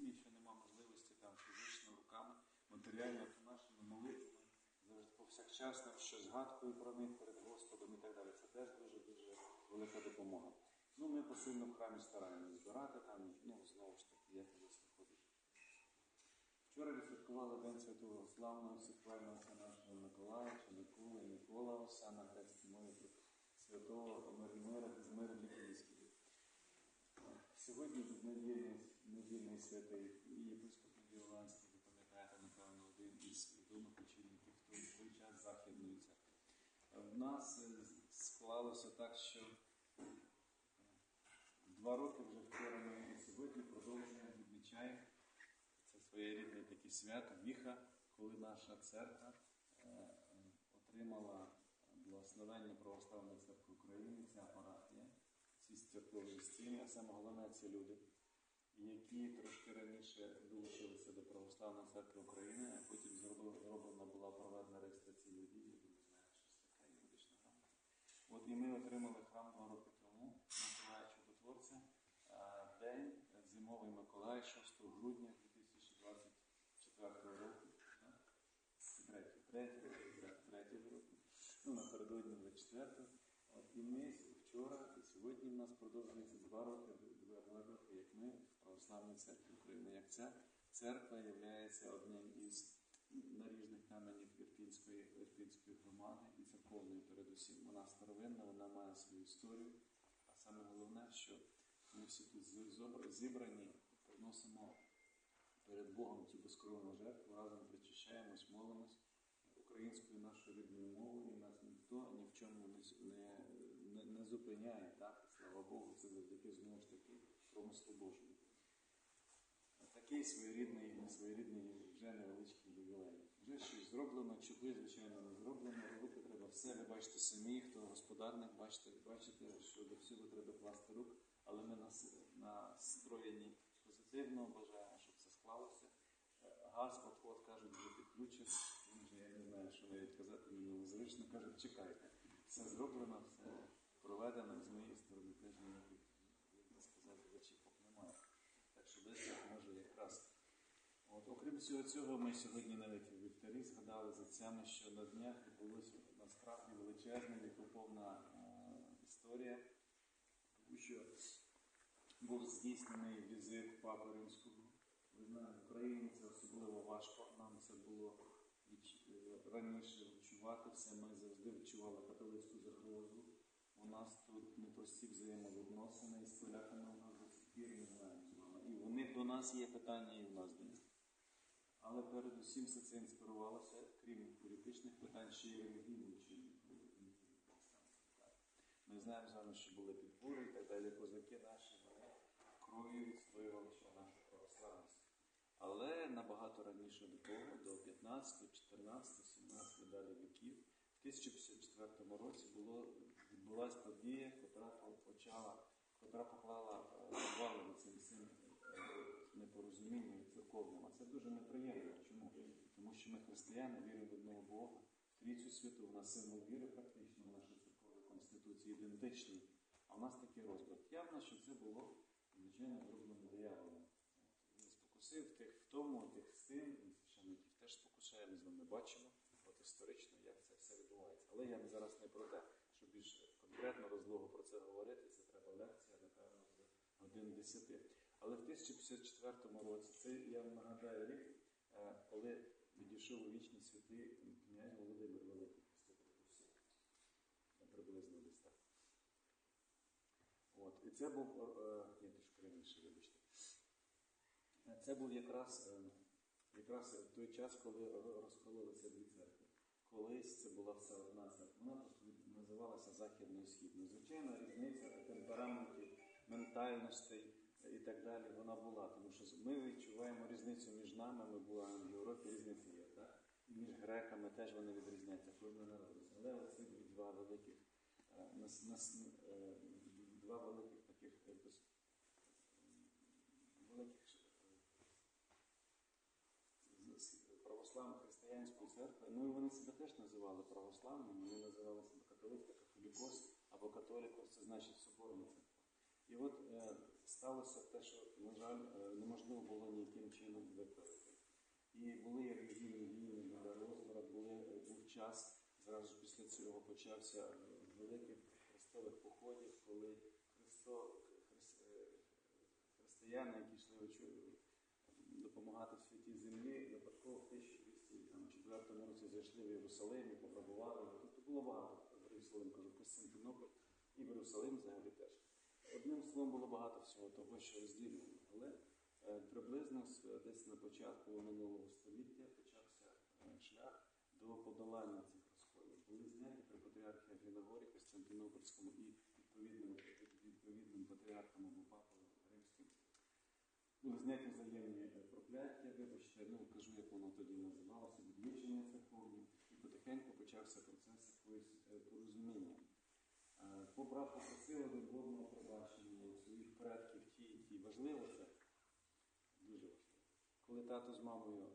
сім'ї, що нема можливості там фізично, руками, матеріально, то нашими молитвами, завжди повсякчасно, що згадкою про них перед Господом і так далі. Це теж дуже-дуже велика допомога. Ну, ми посильно в храмі стараємось збирати там, ну, знову ж таки, як колись виходить. Вчора відсвяткували День Святого Славного Всехвального нашого Миколая, Миколи, Микола Оса на грецькій мові святого Миримира з миру Сьогодні тут недільний святий і єпископ Євланський, ви пам'ятаєте, напевно, один із відомих очільників в той, в той час Західної церкви. В нас е, склалося так, що е, два роки вже вчора ми і сьогодні продовжуємо відмічаємо це своєрідне таке свято, віха, коли наша церква е, отримала благословення Православної церкви України, ця парафія, ці церковні стіни, а саме головне це люди, які трошки раніше долучилися до Православної церкви України, а потім зроблена була проведена реєстрація дій, ви знаєте, що це така юридична грамота. От і ми отримали храм два роки тому, Миколая Чудотворця, день зимовий Миколай, 6 грудня 2024 року. Третє, третє, року. Ну, напередодні 24. От, і ми вчора і сьогодні в нас продовжується два роки, два два роки, як ми в Православній церкві України. Як ця церква є одним із наріжних каменів Ірпінської, Ірпінської громади і церковної передусім. Вона старовинна, вона має свою історію. А саме головне, що ми всі тут зібрані, приносимо перед Богом цю безкровну жертву, разом причащаємось, молимось українською нашою рідною мовою, нас ніхто ні в чому не, не, не зупиняє. Так? Слава Богу, це завдяки знову ж таки промислу Божому. Такий своєрідний, своєрідний вже невеличкий ювілей. Вже щось зроблено, чуби, звичайно, не зроблено. Робити треба все. Ви бачите самі, хто господарник, бачите, бачите, що до всього треба класти рук, але ми нас- настроєні позитивно, бажаємо, щоб це склалося. Газ, от кажуть, вже підключить. Він же, я не знаю, що навіть казати, мені незручно кажуть, чекайте. Все зроблено, все проведено, з моєї сторони теж би сказати, зачіпок немає. Так що десь так може якраз. От, окрім всього цього, ми сьогодні навіть в вівтарі згадали з отцями, що на днях відбулася насправді величезна вікоповна е, історія, тому що був здійснений візит Папи Римського. Ви знаєте, в Україні це особливо важко. Нам це було е, раніше відчувати все. Ми завжди відчували католицьку загрозу. У нас тут непрості взаємовідносини із поляками у нас до сих пір не знаємо. І в них до нас є питання, і в нас до них. Але передусім все це інспірувалося, крім політичних питань, ще й релігійним чином. Ми знаємо з вами, що були підбори і так далі. Козаки наші вони кров'ю відстоювали ще нашу православність. Але набагато раніше до того, до 15, 14, 17 далі віків, в 1054 році було, відбулася подія, яка почала, котра поклала вали цим всім е, непорозумінням церковним. А це дуже неприємно. Чому? Тому що ми християни віримо в одного Бога, в Трійцю святу, у нас символ віри практично в нашій церковній конституції ідентичний. А в нас такий розклад. Явно, що це було, звичайно, зроблено дияволом. Він спокусив тих в тому, тих з тим, і священників теж спокушає, ми з вами бачимо, от історично, як це все відбувається. Але я зараз не про те, щоб більш конкретно розлого про це говорити, це треба лекція, напевно, з годин 10. Але в 1054 році, це я вам нагадаю рік, е, коли відійшов у вічні святи князь Володимир Великий, Христос Русі. Приблизно десь так. От. І це був, е, ні, трішки раніше, вибачте. Е, Це був якраз, якраз той час, коли розкололися дві церкви. Колись це була вся одна церква. Вона просто називалася Західною Східною. Звичайно, різниця темпераментів, ментальностей і так далі вона була. Тому що ми відчуваємо різницю між нами, ми були в Європі, різниця є. Так? Між греками теж вони відрізняються, коли ми народилися. Але оці два великих, е, нас, нас, е, два великих таких великих е, з- православну християнську церкву. Ну і вони себе теж називали православними, вони називали себе католицька, католікос або католікос, це значить соборна церква. І от сталося те, що, на жаль, е, неможливо було ні яким чином виправити. І були і релігійні війни на розбрат, був час, зразу після цього почався е, великих хрестових походів, коли Христо, хрис- е, християни, які йшли допомагати в святій землі, випадково в 1204 році зайшли в Єрусалим і пограбували. його. Тобто було багато Єрусалим, кажу, Константинополь і в Єрусалим взагалі теж. Одним словом було багато всього того, що розділено. Але е, приблизно десь на початку минулого століття почався е, шлях до подолання цих розколів. Були зняті при патріархі Григорі Константинопольському і відповідним, відповідним патріархам або папою римським. Були зняті взаємні е, прокляття, вибачте, ну кажу, як воно тоді називалося, відвічення церковні, і потихеньку почався процес е, порозуміння. Е, Побрав попросив один одного пробачення своїх предків ті і ті. Важливо це? Дуже важливо. Коли тато з мамою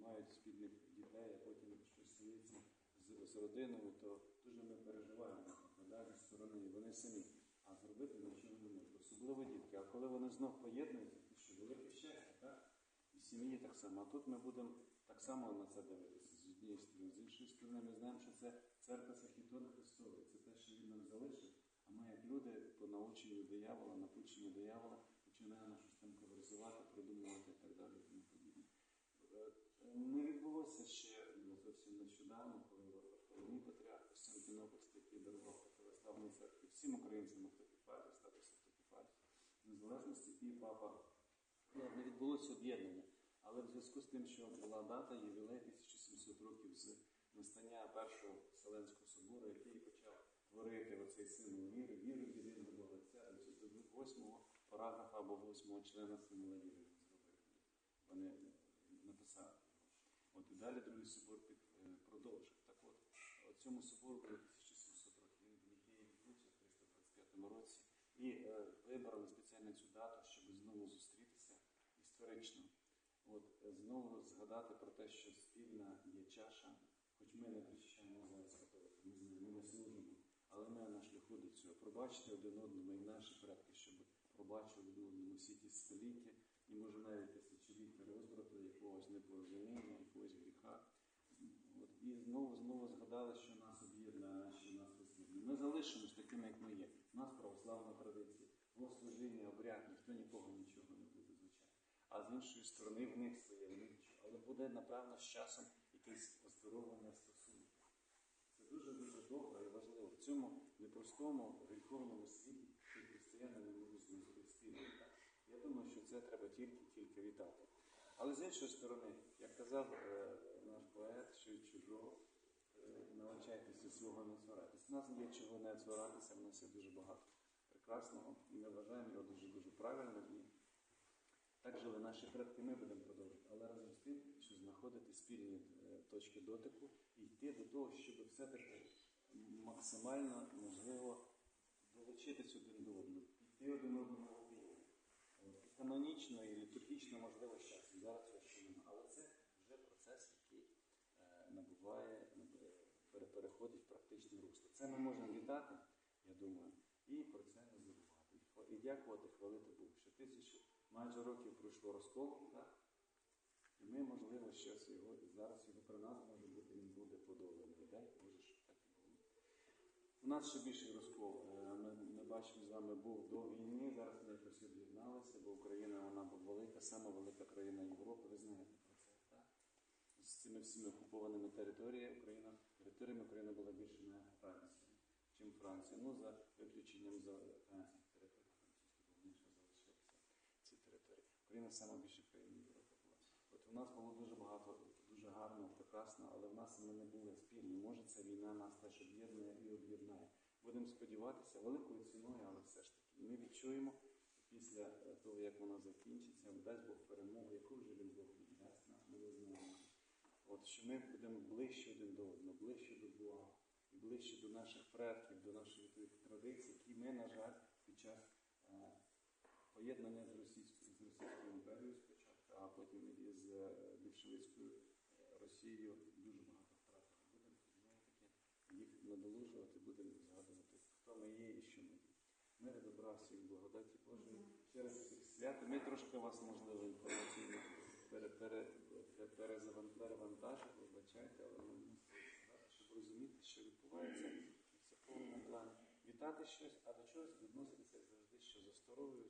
мають спільних дітей, а потім щось стається з, з родиною, то дуже ми переживаємо да, зі сторони, вони самі. А зробити нічого не можуть. Особливо дітки. А коли вони знов поєднуються, то що велике щастя, так? І в сім'ї так само. А тут ми будемо так само на це дивитися з однієї сторони. З іншої сторони, ми знаємо, що це церква Сахітона Христової. Це те, що він нам залишив. А ми, як люди, по наученню диявола, напученню диявола, починаємо щось там конверсувати, придумувати і так далі. тому подібне. Е, Не відбулося ще ну, зовсім нещодавно, коли Варфоломій Патріарх Константинопольський, який дарував православній церкві всім українцям автокефалію, статус автокефалії, незалежності і папа ну, не відбулося об'єднання. Але в зв'язку з тим, що була дата ювілей 1700 років з настання першого Вселенського собору, який почав творити оцей символ віри, віру в єдиного Отця, до восьмого параграфа або восьмого члена символа віри зробив. Вони написали. От і далі другий собор під, е, продовжив. Так от, от цьому собору було 1700 років. В відбувся в 325 році. І е, вибрали спеціально цю дату, щоб знову зустрітися історично. От е, знову згадати про те, що спільна є чаша, хоч ми не причащаємо зараз католики, ми знаємо, ми не служимо, але ми на шляху до цього. Пробачити один одному і наші предки, щоб пробачили один одному всі ті століття і може навіть тисячоліття розбрату, якогось непорозуміння, якогось гріха. От, і знову знову згадали, що нас об'єднує, що нас розділює. Ми залишимось такими, як ми є. У нас православна традиція, богослужіння, обряд, ніхто нікого нічого. А з іншої сторони в них своє, в них. Але буде, напевно, з часом якесь оздоровлення стосунків. Це дуже-дуже добре і важливо. В цьому непростому гріховному світі ті християни не можуть знайти. Я думаю, що це треба тільки-тільки вітати. Але з іншої сторони, як казав е, наш поет, що чужого, е, навчайтеся свого не цуратися. У нас є чого не цуратися, в нас є дуже багато прекрасного, і ми вважаємо його дуже-дуже правильним. Так жили наші предки, ми будемо продовжувати. Але разом з тим, що знаходити спільні е, точки дотику і йти до того, щоб все-таки максимально можливо долучитись один до одного, йти один одному в обійми. Канонічно і літургічно можливо. Зараз цього ще немає. Але це вже процес, який е, набуває, переходить в практичне русло. Це ми можемо вітати, я думаю, і про це не забувати. І дякувати, хвалити Богу. Що тисячу майже років пройшло розколу, так? І ми, можливо, щось його, зараз його при нас може бути, він буде подоланий. Боже, щоб так. У нас ще більший розкол. Е, Ми, ми бачимо з вами був до війни. Зараз ми якось об'єдналися, бо Україна вона велика, сама велика країна Європи. Ви знаєте про це, так? З цими всіми окупованими територіями Україна, територіями Україна була більше на Франції, чим Франція. Ну, за виключенням за Україна сама більша країна. От у нас було дуже багато, дуже гарно, прекрасно, але в нас ми не були спільні. Може, ця війна нас теж об'єднує і об'єднає. Будемо сподіватися, великою ціною, але все ж таки. Ми відчуємо після того, як вона закінчиться, дасть Бог перемогу, яку вже він Бог дасть нам, ми не знаємо. От що ми будемо ближче один до одного, ближче до Бога, і ближче до наших предків, до тих традицій, які ми, на жаль, під час е, поєднання з з Російською імперією спочатку, а потім і з е, більшовицькою е, Росією дуже багато втратили. Будемо знову таки їх надолужувати, будемо згадувати, хто ми є і що ми є. Мир і добра всіх благодаті Божої. через всіх свят. Ми трошки вас, можливо, інформаційно пере, пере, пере, вибачайте, але ми мусимо щоб розуміти, що відбувається в церковному плані. Вітати щось, а до чогось відноситися завжди, що за здоров'ю.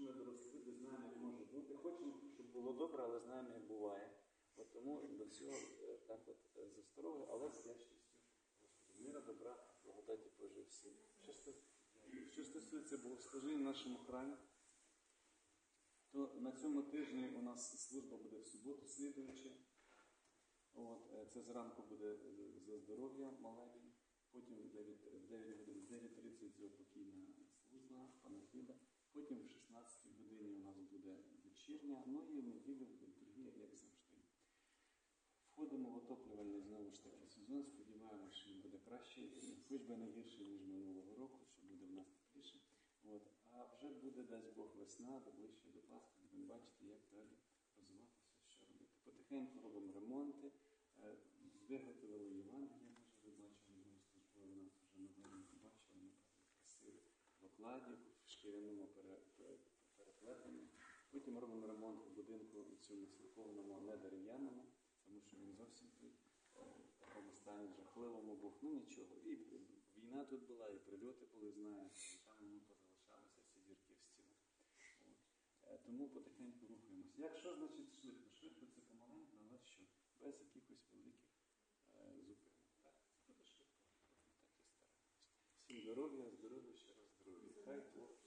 Ми дорослі люди знаємо, як може бути. Хочемо, щоб було добре, але знаємо, як буває. От тому до всього е, так от е, за здоров'я, але з вдячністю. Мира, добра, благодаті Божої всім. Що стосується, богослужіння в нашому храмі, то на цьому тижні у нас служба буде в суботу слідуючи. От, е, це зранку буде за здоров'я маленький, потім в 9, в 9 годин, в 9.30 заупокійна служба, панахіда, потім в 16 годині у нас буде вечірня, ну і в неділю літургія, як завжди. Входимо в отоплювальний знову ж таки сезон. Сподіваємося, що він буде кращий, хоч би не гірший, ніж минулого року, що буде в нас тепліше. От. А вже буде, дасть Бог, весна, до ближче до Пасхи, будемо бачити, як далі розвиватися, що робити. Потихеньку робимо ремонти, е, виготовили Євангелія, може ви бачили, ми службою у нас вже новинку бачили, напевно, красиві в окладі, в шкіряному пере- пере- переплетенні. Потім робимо ремонт у будинку цьому церковному, не дерев'яному, тому що він зовсім при е, такому стані жахливому був. Ну нічого. І війна тут була, і прильоти були, знаєте, і там ми позалишалися ці дірки в стінах. Е, тому потихеньку рухаємося. Якщо значить швидко? Швидко це помаленьку, але що? Без якихось великих е, зупинок. Так, буде швидко. Так і стараємося. Всім здоров'я, здоров'я, ще раз здоров'я. Хай Бог.